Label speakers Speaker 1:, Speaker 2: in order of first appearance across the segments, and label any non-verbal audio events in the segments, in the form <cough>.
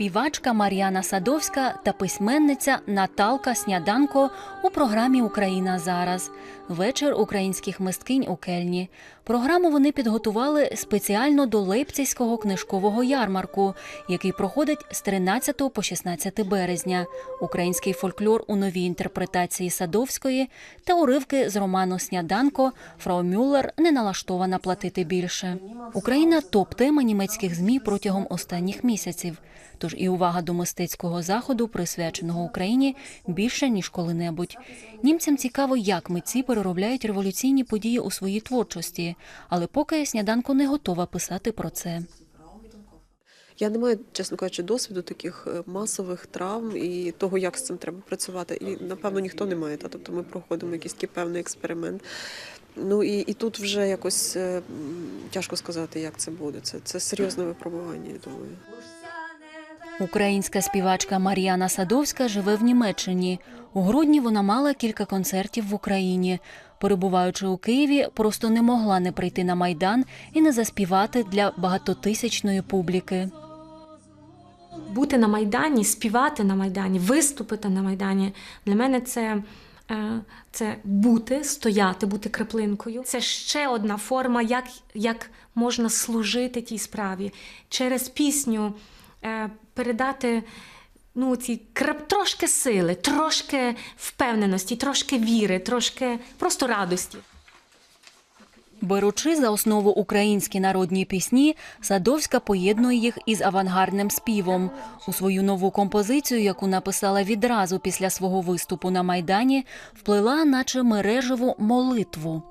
Speaker 1: співачка Мар'яна Садовська та письменниця Наталка Сняданко у програмі Україна зараз. Вечір українських мисткинь у Кельні. Програму вони підготували спеціально до Лейпцизького книжкового ярмарку, який проходить з 13 по 16 березня. Український фольклор у новій інтерпретації Садовської та уривки з роману Сняданко Фрау Мюллер не налаштована платити більше. Україна топ-тема німецьких змі протягом останніх місяців. Тож і увага до мистецького заходу, присвяченого Україні, більше ніж коли-небудь. Німцям цікаво, як митці переробляють революційні події у своїй творчості, але поки сніданко не готова писати про це.
Speaker 2: Я не маю, чесно кажучи, досвіду таких е, масових травм і того, як з цим треба працювати. І напевно ніхто не має. Та тобто ми проходимо якийсь такий певний експеримент. Ну і, і тут вже якось е, тяжко сказати, як це буде. Це, це серйозне випробування, я думаю.
Speaker 1: Українська співачка Мар'яна Садовська живе в Німеччині. У грудні вона мала кілька концертів в Україні. Перебуваючи у Києві, просто не могла не прийти на майдан і не заспівати для багатотисячної публіки.
Speaker 3: бути на Майдані, співати на Майдані, виступити на Майдані для мене це. е, Це бути, стояти, бути краплинкою. Це ще одна форма, як, як можна служити тій справі. Через пісню передати ну, ці крап, трошки сили, трошки впевненості, трошки віри, трошки просто радості.
Speaker 1: Беручи за основу українські народні пісні, Садовська поєднує їх із авангардним співом. У свою нову композицію, яку написала відразу після свого виступу на майдані, вплила, наче мережеву молитву.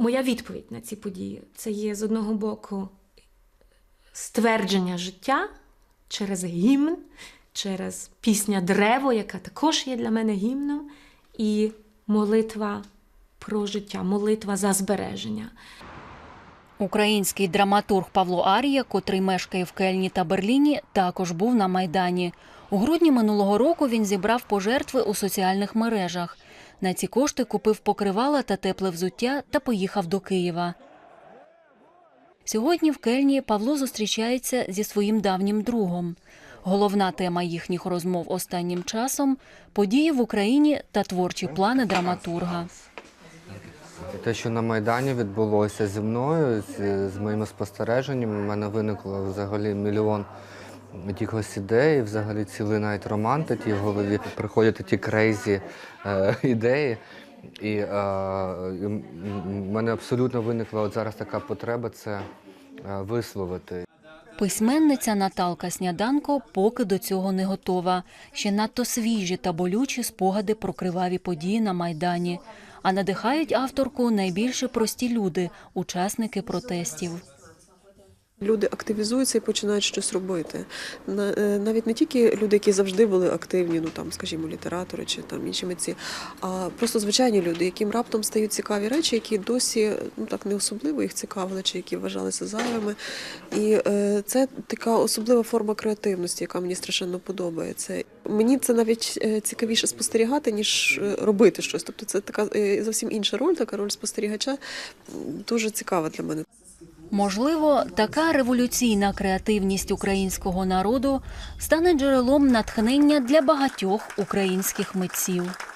Speaker 3: Моя відповідь на ці події це є з одного боку ствердження життя через гімн, через пісня Древо, яка також є для мене гімном, і молитва про життя, молитва за збереження.
Speaker 1: Український драматург Павло Арія, котрий мешкає в Кельні та Берліні, також був на майдані. У грудні минулого року він зібрав пожертви у соціальних мережах. На ці кошти купив покривала та тепле взуття та поїхав до Києва. Сьогодні в Кельні Павло зустрічається зі своїм давнім другом. Головна тема їхніх розмов останнім часом події в Україні та творчі плани драматурга.
Speaker 4: Те, що на Майдані відбулося зі мною, з, моїми спостереженнями, у мене виникло взагалі мільйон якихось ідей, взагалі цілий навіть роман такий в голові. Приходять ті крейзі е, <laughs> ідеї. І е, в мене абсолютно виникла от зараз така потреба це е, висловити.
Speaker 1: Письменниця Наталка Сняданко поки до цього не готова. Ще надто свіжі та болючі спогади про криваві події на Майдані. А надихають авторку найбільше прості люди, учасники протестів.
Speaker 2: Люди активізуються і починають щось робити. Е, Навіть не тільки люди, які завжди були активні, ну там, скажімо, літератори чи там інші митці, а просто звичайні люди, яким раптом стають цікаві речі, які досі ну так не особливо їх цікавили, чи які вважалися зайвими. І е, це така особлива форма креативності, яка мені страшенно подобається. Мені це навіть е, цікавіше спостерігати, ніж е, робити щось. Тобто це така зовсім інша роль, така роль спостерігача, дуже цікава для мене.
Speaker 1: Можливо, така революційна креативність українського народу стане джерелом натхнення для багатьох українських митців.